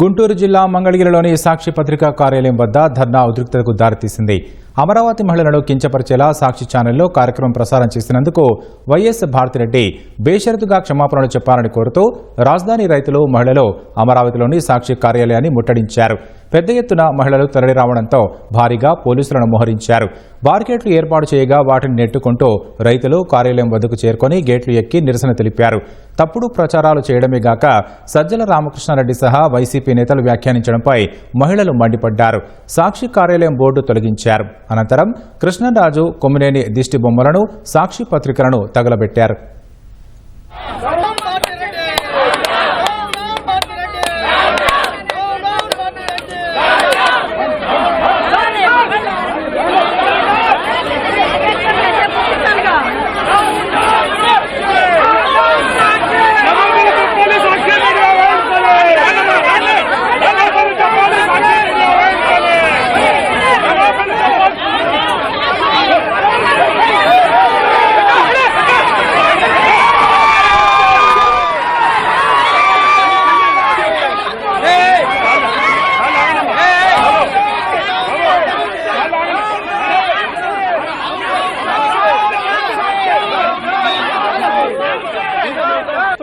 గుంటూరు జిల్లా మంగళగిరిలోని సాక్షి పత్రికా కార్యాలయం వద్ద ధర్నా ఉద్రిక్తతకు దారితీసింది. అమరావతి మహిళలను కించపరిచేలా సాక్షి ఛానల్లో కార్యక్రమం ప్రసారం చేసినందుకు వైఎస్ భారతిరెడ్డి బేషరతుగా క్షమాపణలు చెప్పాలని కోరుతూ రాజధాని రైతులు మహిళలు అమరావతిలోని సాక్షి కార్యాలయాన్ని ముట్టడించారు. పెద్ద ఎత్తున మహిళలు తరలిరావడంతో భారీగా పోలీసులను మోహరించారు. బార్గేట్లు ఏర్పాటు చేయగా వాటిని నెట్టుకుంటూ రైతులు కార్యాలయం వద్దకు చేరుకొని గేట్లు ఎక్కి నిరసన తెలిపారు. తప్పుడు ప్రచారాలు చేయడమే గాక సజ్జల రామకృష్ణారెడ్డి సహా వైసీపీ నేతలు వ్యాఖ్యానించడంపై మహిళలు మండిపడ్డారు. సాక్షి కార్యాలయం బోర్డు తొలగించారు. అనంతరం కృష్ణరాజు కొమ్మినేని దిష్టి బొమ్మలను సాక్షి పత్రికలను తగలబెట్టారు.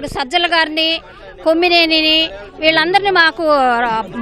ఇప్పుడు సజ్జల గారిని కొమ్మినేనిని వీళ్ళందరినీ మాకు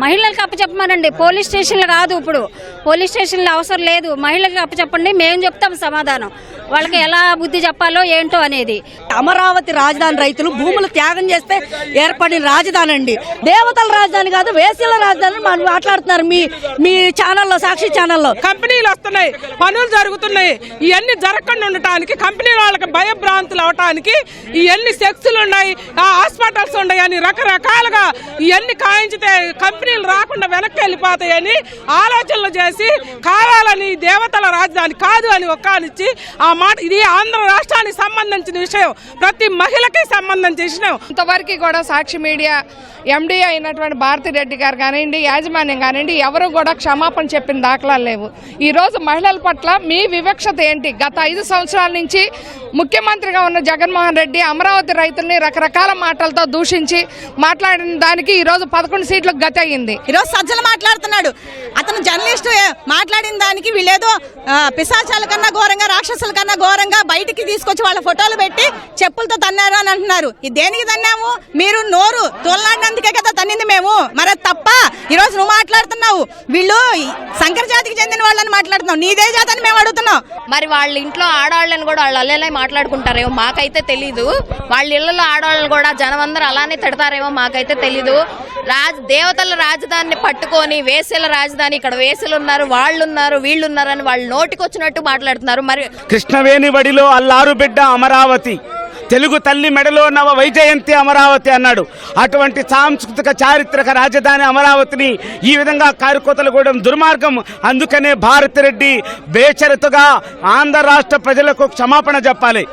మహిళలకు అప్పచెప్పమనండి. పోలీస్ స్టేషన్లు కాదు ఇప్పుడు. పోలీస్ స్టేషన్లు అవసరం లేదు. మహిళలకు అప్పచెప్పండి. మేము చెప్తాం సమాధానం. వాళ్ళకి ఎలా బుద్ధి చెప్పాలో ఏంటో అనేది. అమరావతి రాజధాని రైతులు భూములు త్యాగం చేస్తే ఏర్పడిన రాజధాని అండి. దేవతల రాజధాని కాదు వేసీల రాజధాని మనం మాట్లాడుతున్నారు మీ మీ ఛానల్లో సాక్షి ఛానల్లో. కంపెనీలు వస్తున్నాయి పనులు జరుగుతున్నాయి. ఇవన్నీ జరగకుండా ఉండటానికి కంపెనీ వాళ్ళకి భయభ్రాంతులు అవటానికి ఇవన్నీ సెక్స్లు ఉన్నాయి ఆ హాస్పిటల్స్ ఉన్నాయి అని రకరకాలుగా ఇవన్నీ కాయించితే కంపెనీలు రాకుండా వెనక్కి వెళ్ళిపోతాయని ఆలోచనలు చేసి కావాలని దేవతల రాజధాని కాదు అని ఒక్కానిచ్చి ఆ మాట ఇది ఆంధ్ర రాష్ట్రానికి సంబంధించిన విషయం. ప్రతి మహిళకి సంబంధించిన విషయం ఇంతవరకు కూడా సాక్షి మీడియా ఎండీ అయినటువంటి భారతిరెడ్డి గారు కానివ్వండి యాజమాన్యం కానివ్వండి ఎవరు కూడా క్షమాపణ చెప్పిన దాఖలాలు లేవు. ఈరోజు మహిళల పట్ల మీ వివక్షత ఏంటి? గత ఐదు సంవత్సరాల నుంచి ముఖ్యమంత్రిగా ఉన్న జగన్మోహన్ రెడ్డి అమరావతి రైతుల్ని రకరకాల మాటలతో దూషించి మాట్లాడిన దానికి ఈ రోజు పదకొండు సీట్లకు గతి అయ్యింది. ఈరోజు సజ్జలు మాట్లాడుతున్నాడు. అతను జర్నలిస్ట్ మాట్లాడిన దానికి వీళ్ళేదో పిశాచాల కన్నా ఘోరంగా రాక్షసుల కన్నా ఘోరంగా బయటికి తీసుకొచ్చి వాళ్ళ ఫోటోలు పెట్టి చెప్పులతో తన్నారు అని అంటున్నారు. ఇది దేనికి తన్నాము? మీరు నోరు తోలనాడినందుకే కదా తన్నింది మేము. మరి తప్ప ఈరోజు నువ్వు మాట్లాడుతున్నావు. వీళ్ళు సంకర జాతికి చెందిన వాళ్ళని మాట్లాడుతున్నావు. నీదే జాతి అని మేము అడుగుతున్నాం. మరి వాళ్ళ ఇంట్లో ఆడవాళ్ళని కూడా వాళ్ళు అల్లేలా మాట్లాడుకుంటారేమో మాకైతే తెలీదు. వాళ్ళ ఇళ్ళలో ఆడవాళ్ళు కూడా జనం అందరూ అలానే తిడతారేమో మాకైతే తెలీదు. రాజ దేవతల రాజధానిని పట్టుకొని వేసేల రాజధాని ఇక్కడ వేసలు ఉన్నారు వాళ్ళు ఉన్నారు వీళ్ళు ఉన్నారని వాళ్ళు నోటికి వచ్చినట్టు మాట్లాడుతున్నారు. మరి కృష్ణవేణి బడిలో అల్లారు బిడ్డ అమరావతి. తెలుగు తల్లి మెడలో నవ వైజయంతి అమరావతి అన్నాడు. అటువంటి సాంస్కృతిక చారిత్రక రాజధాని అమరావతిని ఈ విధంగా కారుకోతలు కూడా దుర్మార్గం. అందుకనే భారతిరెడ్డి బేషరతుగా ఆంధ్ర రాష్ట్ర ప్రజలకు క్షమాపణ చెప్పాలి.